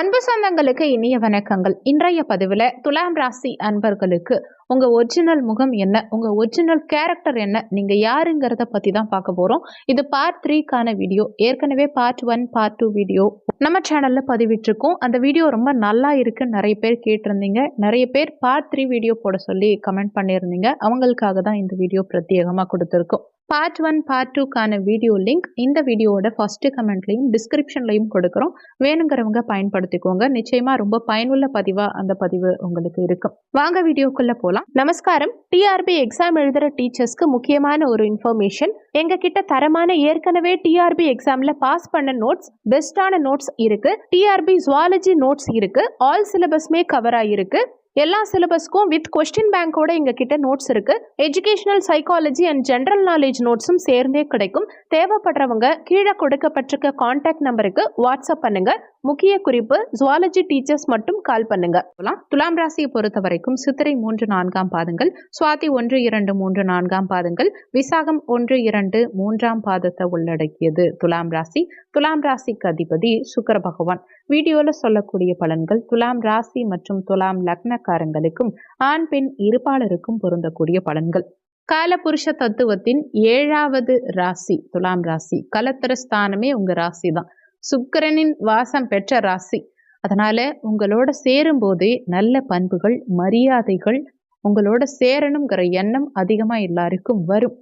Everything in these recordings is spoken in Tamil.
அன்பு சொந்தங்களுக்கு இனிய வணக்கங்கள். இன்றைய பதிவில் துலாம் ராசி அன்பர்களுக்கு உங்கள் ஒரிஜினல் முகம் என்ன? உங்கள் ஒரிஜினல் கேரக்டர் என்ன? நீங்கள் யாருங்கிறத பற்றி தான் பார்க்க போகிறோம் இது பார்ட் த்ரீக்கான வீடியோ ஏற்கனவே part one part two video நம்ம சேனலில் பதிவிட்டிருக்கோம். அந்த வீடியோ ரொம்ப நல்லா இருக்குன்னு நிறைய பேர் கேட்டிருந்தீங்க. நிறைய பேர் பார்ட் த்ரீ வீடியோ போட சொல்லி கமெண்ட் பண்ணியிருந்தீங்க. அவங்களுக்காக தான் இந்த வீடியோ பிரத்யேகமாக கொடுத்துருக்கோம். பார்ட் ஒன் பார்ட் டூக்கான வீடியோ லிங்க் இந்த வீடியோவோட ஃபஸ்ட்டு கமெண்ட்லையும் டிஸ்கிரிப்ஷன்லையும் கொடுக்குறோம். வேணுங்கிறவங்க பயன்படுத்திக்கோங்க. நிச்சயமாக ரொம்ப பயனுள்ள பதிவாக அந்த பதிவு உங்களுக்கு இருக்கும். வாங்க வீடியோக்குள்ளே போகலாம் நமஸ்காரம். டிஆர்பி எக்ஸாம் எழுதுகிற டீச்சர்ஸ்க்கு முக்கியமான ஒரு இன்ஃபர்மேஷன் எங்ககிட்ட தரமான ஏற்கனவே டிஆர்பி எக்ஸாமில் பாஸ் பண்ண நோட்ஸ் பெஸ்ட்டான நோட்ஸ் இருக்குது டிஆர்பி ஜுவாலஜி நோட்ஸ் இருக்குது ஆல் சிலபஸ்மே கவர் ஆகிருக்கு எல்லா சிலபஸ்க்கும் வித் கொஸ்டின் பேங்கோட எங்க கிட்ட நோட்ஸ் இருக்கு educational psychology and general knowledge நோட்ஸும் சேர்ந்தே கிடைக்கும். தேவைப்படுறவங்க கீழே கொடுக்கப்பட்டிருக்க கான்டாக்ட் நம்பருக்கு வாட்ஸ்அப் பண்ணுங்க. முக்கிய குறிப்பு ஜுவாலஜி டீச்சர்ஸ் மட்டும் கால் பண்ணுங்க. போலாம். துலாம் ராசியை பொறுத்த வரைக்கும் சித்திரை மூன்று நான்காம் பாதங்கள் சுவாதி ஒன்று இரண்டு மூன்று நான்காம் பாதங்கள் விசாகம் ஒன்று இரண்டு மூன்றாம் பாதத்தை உள்ளடக்கியது துலாம் ராசி. துலாம் ராசிக்கு அதிபதி சுக்கர பகவான். வீடியோல சொல்லக்கூடிய பலன்கள் துலாம் ராசி மற்றும் துலாம் லக்னக்காரங்களுக்கும் ஆண் பெண் இருபாலருக்கும் பொருந்தக்கூடிய பலன்கள். காலபுருஷ தத்துவத்தின் ஏழாவது ராசி துலாம் ராசி. கலத்திர ஸ்தானமே உங்க ராசி தான் சுக்கிரனின் வாசம் பெற்ற ராசி. அதனால உங்களோட சேரும்போதே நல்ல பண்புகள் மரியாதைகள் உங்களோட சேரணுங்கிற எண்ணம் அதிகமா எல்லாருக்கும் வரும்.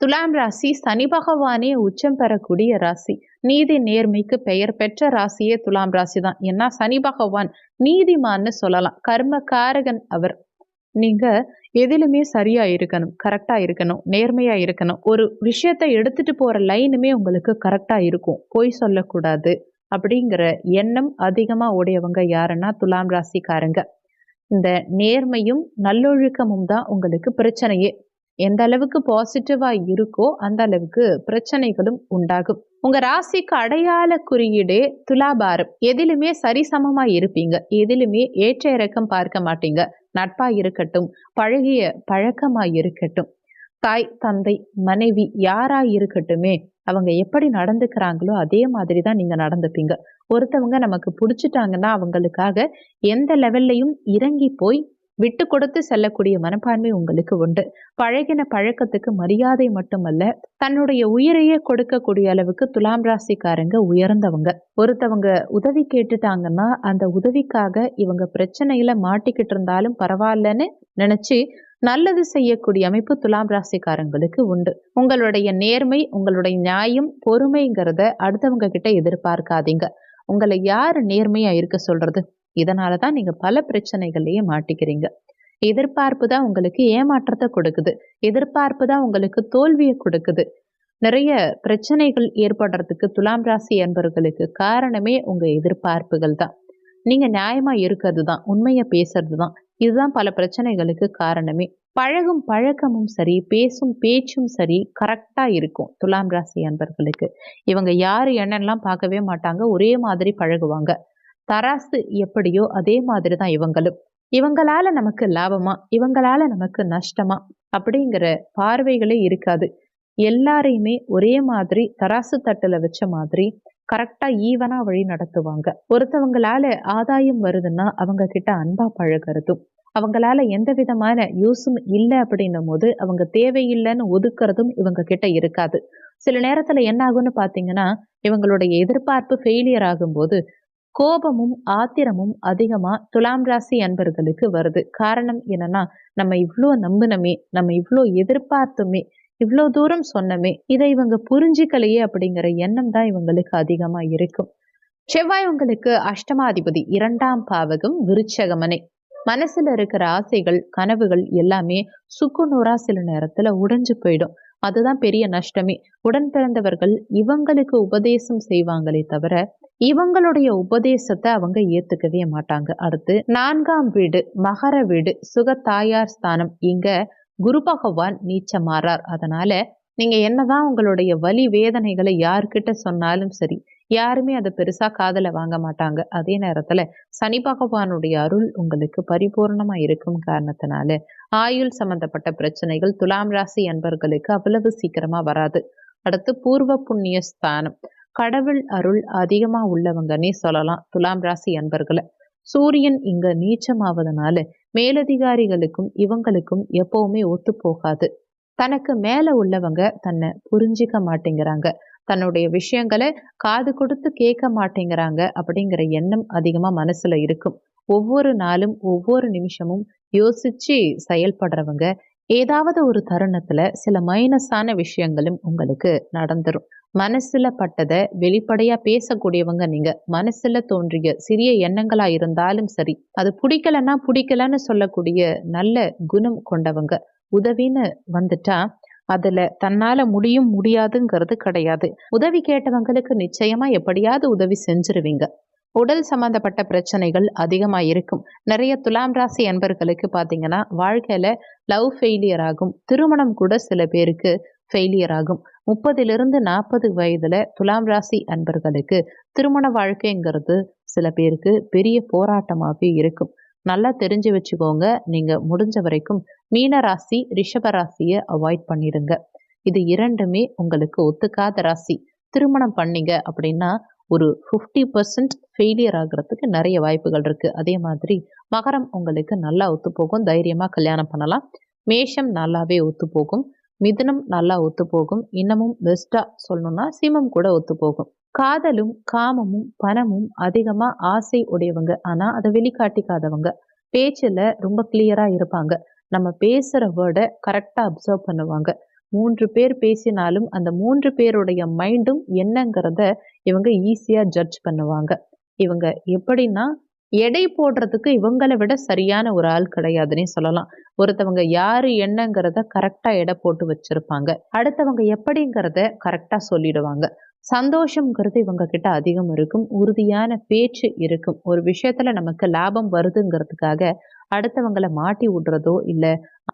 துலாம் ராசி சனி பகவானே உச்சம் பெறக்கூடிய ராசி. நீதி நேர்மைக்கு பெயர் பெற்ற ராசியே துலாம் ராசி தான் ஏன்னா சனி பகவான் நீதிமான்னு சொல்லலாம். கர்ம காரகன் அவர். நீங்க எதிலுமே சரியா இருக்கணும் கரெக்டா இருக்கணும் நேர்மையா இருக்கணும். ஒரு விஷயத்தை எடுத்துட்டு போற லைனுமே உங்களுக்கு கரெக்டா இருக்கும். பொய் சொல்லக்கூடாது அப்படிங்கிற எண்ணம் அதிகமா உடையவங்க யாருன்னா துலாம் ராசிக்காரங்க. இந்த நேர்மையும் நல்லொழுக்கமும் தான் உங்களுக்கு பிரச்சனையே. எந்த அளவுக்கு பாசிட்டிவா இருக்கோ அந்த அளவுக்கு பிரச்சனைகளும் உண்டாகும். உங்க ராசிக்கு அடையாள குறியீடே துலாபாரம். எதிலுமே சரிசமமா இருப்பீங்க. எதிலுமே ஏற்ற இறக்கம் பார்க்க மாட்டீங்க. நட்பா இருக்கட்டும் பழகிய பழக்கமா இருக்கட்டும். தாய் தந்தை மனைவி யாரா இருக்கட்டுமே அவங்க எப்படி நடந்துக்கிறாங்களோ அதே மாதிரி தான் நீங்க நடந்துப்பீங்க. ஒருத்தவங்க நமக்கு பிடிச்சிட்டாங்கன்னா அவங்களுக்காக எந்த லெவல்லையும் இறங்கி போய் விட்டு கொடுத்து செல்லக்கூடிய மனப்பான்மை உங்களுக்கு உண்டு. பழகின பழக்கத்துக்கு மரியாதை மட்டுமல்ல தன்னுடைய உயிரையே கொடுக்கக்கூடிய அளவுக்கு துலாம் ராசிக்காரங்க உயர்ந்தவங்க. ஒருத்தவங்க உதவி கேட்டுட்டாங்கன்னா அந்த உதவிக்காக இவங்க பிரச்சனையில மாட்டிக்கிட்டு இருந்தாலும் பரவாயில்லன்னு நினைச்சு நல்லது செய்யக்கூடிய அமைப்பு துலாம் ராசிக்காரங்களுக்கு உண்டு. உங்களுடைய நேர்மை உங்களுடைய நியாயம் பொறுமைங்கிறத அடுத்தவங்க கிட்ட எதிர்பார்க்காதீங்க. உங்களை யார் நேர்மையா இருக்க சொல்றது? இதனால தான் நீங்க பல பிரச்சனைகள்லயே மாட்டிக்கிறீங்க. எதிர்பார்ப்பு தான் உங்களுக்கு ஏமாற்றத்தை கொடுக்குது. எதிர்பார்ப்பு தான் உங்களுக்கு தோல்வியை கொடுக்குது. நிறைய பிரச்சனைகள் ஏற்படுறதுக்கு துலாம் ராசி என்பவர்களுக்கு காரணமே உங்க எதிர்பார்ப்புகள் தான். நீங்க நியாயமா இருக்கிறது தான் உண்மையை பேசுறது தான். இதுதான் பல பிரச்சனைகளுக்கு காரணமே. பழகும் பழக்கமும் சரி பேசும் பேச்சும் சரி கரெக்டா இருக்கும் துலாம் ராசி அன்பர்களுக்கு. இவங்க யாரு என்னெல்லாம் பார்க்கவே மாட்டாங்க. ஒரே மாதிரி பழகுவாங்க. தராசு எப்படியோ அதே மாதிரி தான் இவங்களும். இவங்களால நமக்கு லாபமா? இவங்களால நமக்கு நஷ்டமா? அப்படிங்கிற பார்வைகளே இருக்காது. எல்லாரையுமே ஒரே மாதிரி தராசு தட்டுல வச்ச மாதிரி கரெக்டா ஈவனா வழி நடத்துவாங்க. ஒருத்தவங்களால ஆதாயம் வருதுன்னா அவங்க கிட்ட அன்பா பழகிறதும் அவங்களால எந்த விதமான யூஸும் இல்லை அப்படின்னும் போது அவங்க தேவையில்லைன்னு ஒதுக்குறதும் இவங்க கிட்ட இருக்காது. சில நேரத்துல என்ன ஆகும்னு பாத்தீங்கன்னா இவங்களுடைய எதிர்பார்ப்பு ஃபெயிலியர் ஆகும்போது கோபமும் ஆத்திரமும் அதிகமா துலாம் ராசி அன்பர்களுக்கு வருது. காரணம் என்னன்னா நம்ம இவ்வளோ நம்பினமே நம்ம இவ்வளோ எதிர்பார்த்துமே இவ்வளோ தூரம் சொன்னமே இதை இவங்க புரிஞ்சிக்கலையே அப்படிங்கிற எண்ணம் தான் இவங்களுக்கு அதிகமா இருக்கும். செவ்வாய் உங்களுக்கு அஷ்டமாதிபதி இரண்டாம் பாவகம் விருச்சகமனை. மனசுல இருக்கிற ஆசைகள் கனவுகள் எல்லாமே சுக்குநூறா சில நேரத்துல உடைஞ்சு போயிடும். அதுதான் பெரிய நஷ்டமே. உடன் பிறந்தவர்கள் இவங்களுக்கு உபதேசம் செய்வாங்களே தவிர இவங்களுடைய உபதேசத்தை அவங்க ஏத்துக்கவே மாட்டாங்க. அடுத்து நான்காம் வீடு மகர வீடு சுக தாயார் ஸ்தானம். இங்க குரு பகவான் நீச்சமாறார். அதனால நீங்க என்னதான் உங்களுடைய வலி வேதனைகளை யார்கிட்ட சொன்னாலும் சரி யாருமே அதை பெருசா காதல வாங்க மாட்டாங்க. அதே நேரத்துல சனி பகவானுடைய அருள் உங்களுக்கு பரிபூர்ணமா இருக்கும் காரணத்தினால ஆயுள் சம்பந்தப்பட்ட பிரச்சனைகள் துலாம் ராசி அன்பர்களுக்கு அவ்வளவு சீக்கிரமா வராது. அடுத்து பூர்வ புண்ணிய ஸ்தானம். கடவுள் அருள் அதிகமாக உள்ளவங்கன்னே சொல்லலாம். துலாம் ராசி அன்பர்களை சூரியன் இங்க நீச்சமாவதனால மேலதிகாரிகளுக்கும் இவங்களுக்கும் எப்பவுமே ஒத்து போகாது. தனக்கு மேல உள்ளவங்க தன்னை புரிஞ்சிக்க மாட்டேங்கிறாங்க. தன்னுடைய விஷயங்களை காது கொடுத்து கேட்க மாட்டேங்கிறாங்க அப்படிங்கிற எண்ணம் அதிகமா மனசுல இருக்கும். ஒவ்வொரு நாளும் ஒவ்வொரு நிமிஷமும் யோசிச்சு செயல்படுறவங்க ஏதாவது ஒரு தருணத்துல சில மைனஸான விஷயங்களும் உங்களுக்கு நடந்துரும். மனசுல பட்டதை வெளிப்படையா பேசக்கூடியவங்க நீங்க. மனசுல தோன்றிய சிறிய எண்ணங்களா இருந்தாலும் சரி அது பிடிக்கலன்னா பிடிக்கலன்னு சொல்லக்கூடிய நல்ல குணம் கொண்டவங்க. உதவின்னு வந்துட்டா அதுல தன்னால முடியும் முடியாதுங்கிறது கிடையாது. உதவி கேட்டவங்களுக்கு நிச்சயமா எப்படியாவது உதவி செஞ்சிருவீங்க. உடல் சம்பந்தப்பட்ட பிரச்சனைகள் அதிகமாக இருக்கும். நிறைய துலாம் ராசி அன்பர்களுக்கு பார்த்தீங்கன்னா வாழ்க்கையில் லவ் ஃபெயிலியர் ஆகும். திருமணம் கூட சில பேருக்கு ஃபெயிலியர் ஆகும். முப்பதிலிருந்து நாற்பது வயதில் துலாம் ராசி அன்பர்களுக்கு திருமண வாழ்க்கைங்கிறது சில பேருக்கு பெரிய போராட்டமாகவே இருக்கும். நல்லா தெரிஞ்சு வச்சுக்கோங்க. நீங்கள் முடிஞ்ச வரைக்கும் மீன ராசி ரிஷப ராசியை அவாய்ட் பண்ணிடுங்க. இது இரண்டுமே உங்களுக்கு ஒத்துக்காத ராசி. திருமணம் பண்ணீங்க அப்படின்னா ஒரு ஃபிஃப்டி பர்சன்ட் ஃபெயிலியர் ஆகிறதுக்கு நிறைய வாய்ப்புகள் இருக்குது அதே மாதிரி மகரம் உங்களுக்கு நல்லா ஒத்து போகும் தைரியமாக கல்யாணம் பண்ணலாம். மேஷம் நல்லாவே ஒத்து போகும் மிதுனம் நல்லா ஒத்து போகும் இன்னமும் பெஸ்ட்டாக சொல்லணும்னா சிமம் கூட ஒத்து போகும் காதலும் காமமும் பணமும் அதிகமாக ஆசை உடையவங்க. ஆனால் அதை வெளிக்காட்டிக்காதவங்க. பேச்சில் ரொம்ப கிளியராக இருப்பாங்க. நம்ம பேசுகிற வேர்டை கரெக்டாக அப்சர்வ் பண்ணுவாங்க. மூன்று பேர் பேசினாலும் அந்த மூன்று பேருடைய மைண்டும் என்னங்கிறத இவங்க ஈஸியாக ஜட்ஜ் பண்ணுவாங்க. இவங்க எப்படின்னா எடை போடுறதுக்கு இவங்களை விட சரியான ஒரு ஆள் கிடையாதுன்னே சொல்லலாம். ஒருத்தவங்க யாரு என்னங்கிறத கரெக்டாக எடை போட்டு வச்சிருப்பாங்க. அடுத்தவங்க எப்படிங்கிறத கரெக்டாக சொல்லிடுவாங்க. சந்தோஷங்கிறது இவங்க கிட்ட அதிகம் இருக்கும். உறுதியான பேச்சு இருக்கும். ஒரு விஷயத்துல நமக்கு லாபம் வருதுங்கிறதுக்காக அடுத்தவங்களை மாட்டி விடுறதோ இல்லை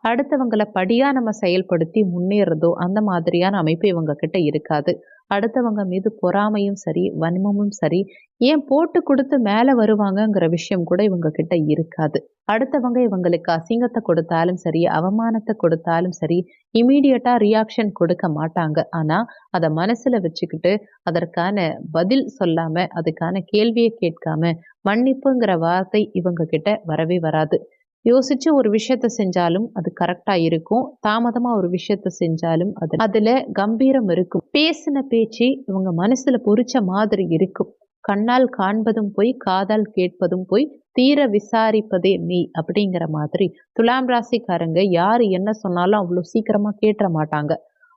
அடுத்தவங்களை படியாக நம்ம செயல்படுத்தி முன்னேறதோ அந்த மாதிரியான அமைப்பு இவங்க கிட்ட இருக்காது. அடுத்தவங்க மீது பொறாமையும் சரி வன்மமும் சரி ஏன் போட்டு கொடுத்து மேலே வருவாங்கங்கிற விஷயம் கூட இவங்க கிட்ட இருக்காது. அடுத்தவங்க இவங்களுக்கு அசிங்கத்தை கொடுத்தாலும் சரி அவமானத்தை கொடுத்தாலும் சரி இமீடியட்டா ரியாக்ஷன் கொடுக்க மாட்டாங்க. ஆனா அதை மனசுல வச்சுக்கிட்டு அதற்கான பதில் சொல்லாம அதுக்கான கேள்வியை கேட்காம மன்னிப்புங்கிற வார்த்தை இவங்க கிட்ட வரவே வராது. யோசிச்சு ஒரு விஷயத்த செஞ்சாலும் அது கரெக்டா இருக்கும். தாமதமா ஒரு விஷயத்த செஞ்சாலும் அது அதுல கம்பீரம் இருக்கும். பேசின பேச்சு இவங்க மனசுல பொறிச்ச மாதிரி இருக்கும். கண்ணால் காண்பதும் போய் காதால் கேட்பதும் போய் தீர விசாரிப்பதே நீ அப்படிங்கிற மாதிரி. துலாம் ராசிக்காரங்க யாரு என்ன சொன்னாலும் அவ்வளோ சீக்கிரமா கேட்டுற மாட்டாங்க.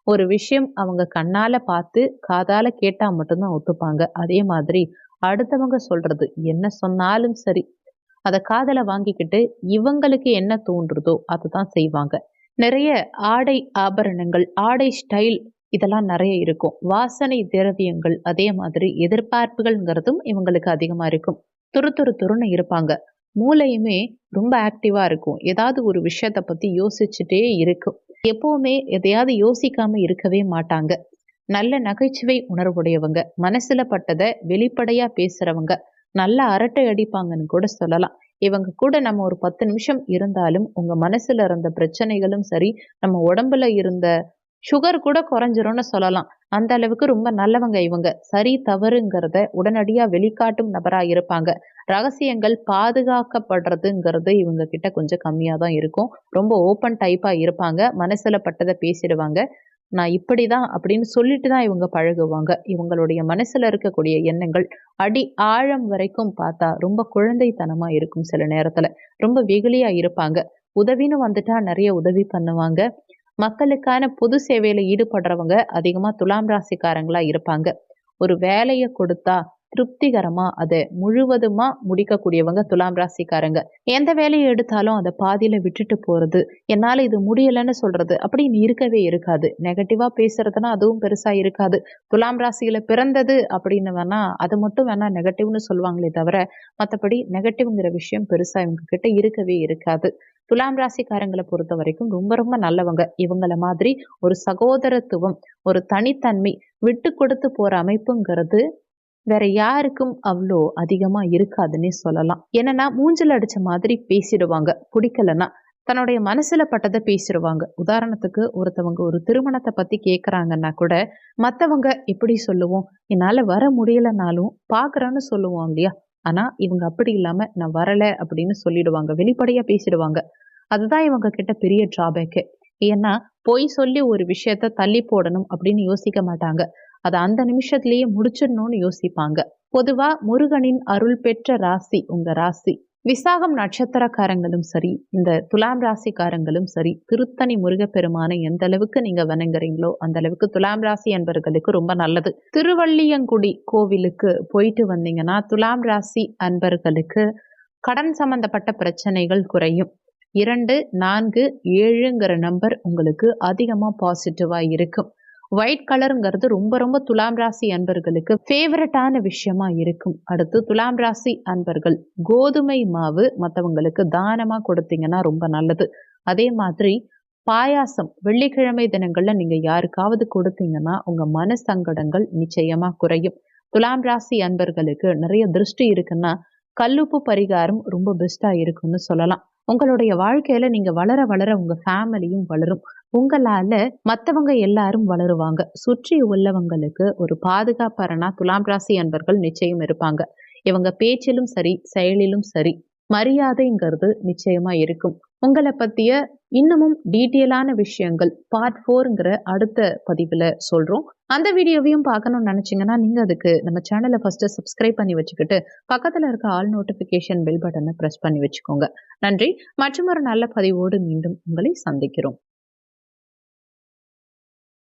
ஒரு விஷயம் அவங்க கண்ணால பார்த்து காதால கேட்டா மட்டும்தான் ஒத்துப்பாங்க. அதே மாதிரி அடுத்தவங்க சொல்றது என்ன சொன்னாலும் சரி. அதை காதலை வாங்கிக்கிட்டு இவங்களுக்கு என்ன தோன்றுதோ அதுதான் செய்வாங்க. நிறைய ஆடை ஆபரணங்கள் ஆடை ஸ்டைல் இதெல்லாம் நிறைய இருக்கும். வாசனை திரவியங்கள் அதே மாதிரி எதிர்பார்ப்புகள்ங்கிறதும் இவங்களுக்கு அதிகமாக இருக்கும். துரு துரு துருன்னு இருப்பாங்க. மூளையுமே ரொம்ப ஆக்டிவாக இருக்கும். ஏதாவது ஒரு விஷயத்த பற்றி யோசிச்சுட்டே இருக்கும். எப்போவுமே எதையாவது யோசிக்காம இருக்கவே மாட்டாங்க. நல்ல நகைச்சுவை உணர்வுடையவங்க மனசுல பட்டதை வெளிப்படையா பேசுறவங்க நல்லா அரட்டை அடிப்பாங்கன்னு கூட சொல்லலாம். இவங்க கூட நம்ம ஒரு பத்து நிமிஷம் இருந்தாலும் உங்க மனசுல இருந்த பிரச்சனைகளும் சரி நம்ம உடம்புல இருந்த சுகர் கூட குறைஞ்சிரும்னு சொல்லலாம். அந்த அளவுக்கு ரொம்ப நல்லவங்க இவங்க. சரி தவறுங்கிறத உடனடியா வெளிக்காட்டும் நபரா இருப்பாங்க. ரகசியங்கள் பாதுகாக்கப்படுறதுங்கிறது இவங்க கிட்ட கொஞ்சம் கம்மியா தான் இருக்கும். ரொம்ப ஓப்பன் டைப்பா இருப்பாங்க. மனசுல பட்டதை பேசிடுவாங்க. நான் இப்படி தான் அப்படின்னு சொல்லிட்டு தான் இவங்க பழகுவாங்க. இவங்களுடைய மனசில் இருக்கக்கூடிய எண்ணங்கள் அடி ஆழம் வரைக்கும் பார்த்தா ரொம்ப குழந்தைத்தனமாக இருக்கும் சில நேரத்தில். ரொம்ப வெகுளியாக இருப்பாங்க. உதவின்னு வந்துட்டா நிறைய உதவி பண்ணுவாங்க. மக்களுக்கான பொது சேவையில் ஈடுபடுறவங்க அதிகமாக துலாம் ராசிக்காரங்களாக இருப்பாங்க. ஒரு வேலையை கொடுத்தா திருப்திகரமா அதை முழுவதுமா முடிக்கக்கூடியவங்க துலாம் ராசிக்காரங்க. எந்த வேலையை எடுத்தாலும் அதை பாதியில விட்டுட்டு போறது என்னால இது முடியலன்னு சொல்றது அப்படின்னு இருக்கவே இருக்காது. நெகட்டிவா பேசுறதுனா அதுவும் பெருசா இருக்காது. துலாம் ராசியில பிறந்தது அப்படின்னு வேணா அது மட்டும் வேணா நெகட்டிவ்னு சொல்லுவாங்களே தவிர மற்றபடி நெகட்டிவ்ங்கிற விஷயம் பெருசா இவங்க கிட்ட இருக்கவே இருக்காது. துலாம் ராசிக்காரங்களை பொறுத்த வரைக்கும் ரொம்ப ரொம்ப நல்லவங்க. இவங்கள மாதிரி ஒரு சகோதரத்துவம் ஒரு தனித்தன்மை விட்டு கொடுத்து போற அமைப்புங்கிறது வேற யாருக்கும் அவ்வளோ அதிகமா இருக்காதுன்னே சொல்லலாம். என்னன்னா மூஞ்சல் அடிச்ச மாதிரி பேசிடுவாங்க. பிடிக்கலன்னா தன்னுடைய மனசுல பட்டதை பேசிடுவாங்க. உதாரணத்துக்கு ஒருத்தவங்க ஒரு திருமணத்தை பத்தி கேட்குறாங்கன்னா கூட மற்றவங்க எப்படி சொல்லுவோம்? என்னால் வர முடியலனாலும் பார்க்குறேன்னு சொல்லுவோம் இல்லையா? ஆனால் இவங்க அப்படி இல்லாமல் நான் வரலை அப்படின்னு சொல்லிடுவாங்க. வெளிப்படையாக பேசிடுவாங்க. அதுதான் இவங்க கிட்ட பெரிய டிராபேக்கு ஏன்னா பொய் சொல்லி ஒரு விஷயத்த தள்ளி போடணும் அப்படின்னு யோசிக்க மாட்டாங்க. அதை அந்த நிமிஷத்திலேயே முடிச்சிடணும்னு யோசிப்பாங்க. பொதுவா முருகனின் அருள் பெற்ற ராசி உங்க ராசி. விசாகம் நட்சத்திரக்காரங்களும் சரி இந்த துலாம் ராசிக்காரங்களும் சரி திருத்தணி முருகப்பெருமானை எந்த அளவுக்கு நீங்க வணங்குறீங்களோ அந்த அளவுக்கு துலாம் ராசி அன்பர்களுக்கு ரொம்ப நல்லது. திருவள்ளியங்குடி கோவிலுக்கு போயிட்டு வந்தீங்கன்னா துலாம் ராசி அன்பர்களுக்கு கடன் சம்பந்தப்பட்ட பிரச்சனைகள் குறையும். இரண்டு நான்கு ஏழுங்கிற நம்பர் உங்களுக்கு அதிகமாக பாசிட்டிவாக இருக்கும். ஒயிட் கலருங்கிறது ரொம்ப ரொம்ப துலாம் ராசி அன்பர்களுக்கு ஃபேவரட்டான விஷயமா இருக்கும். அடுத்து துலாம் ராசி அன்பர்கள் கோதுமை மாவு மற்றவங்களுக்கு தானமாக கொடுத்தீங்கன்னா ரொம்ப நல்லது. அதே மாதிரி பாயாசம் வெள்ளிக்கிழமை தினங்கள்ல நீங்க யாருக்காவது கொடுத்தீங்கன்னா உங்க மன சங்கடங்கள் நிச்சயமா குறையும். துலாம் ராசி அன்பர்களுக்கு நிறைய திருஷ்டி இருக்குன்னா கல்லுப்பு பரிகாரம் ரொம்ப பெஸ்டா இருக்குன்னு சொல்லலாம். உங்களுடைய வாழ்க்கையில நீங்க வளர வளர உங்க ஃபேமிலியும் வளரும். உங்களால மற்றவங்க எல்லாரும் வளருவாங்க. சுற்றி உள்ளவங்களுக்கு ஒரு பாதுகாப்பரனா துலாம் ராசி அன்பர்கள் நிச்சயம் இருப்பாங்க. இவங்க பேச்சிலும் சரி செயலிலும் சரி மரியாதைங்கிறது நிச்சயமா இருக்கும். உங்களை பற்றிய இன்னமும் டீட்டெயிலான விஷயங்கள் பார்ட் ஃபோருங்கிற அடுத்த பதிவில் சொல்கிறோம் அந்த வீடியோவையும் பார்க்கணும்னு நினச்சிங்கன்னா நீங்கள் அதுக்கு நம்ம சேனலை ஃபஸ்ட்டு சப்ஸ்கிரைப் பண்ணி வச்சுக்கிட்டு பக்கத்தில் இருக்க ஆல் நோட்டிஃபிகேஷன் பெல் பட்டனை ப்ரெஸ் பண்ணி வச்சுக்கோங்க. நன்றி. மற்றும் ஒரு நல்ல பதிவோடு மீண்டும் உங்களை சந்திக்கிறோம்.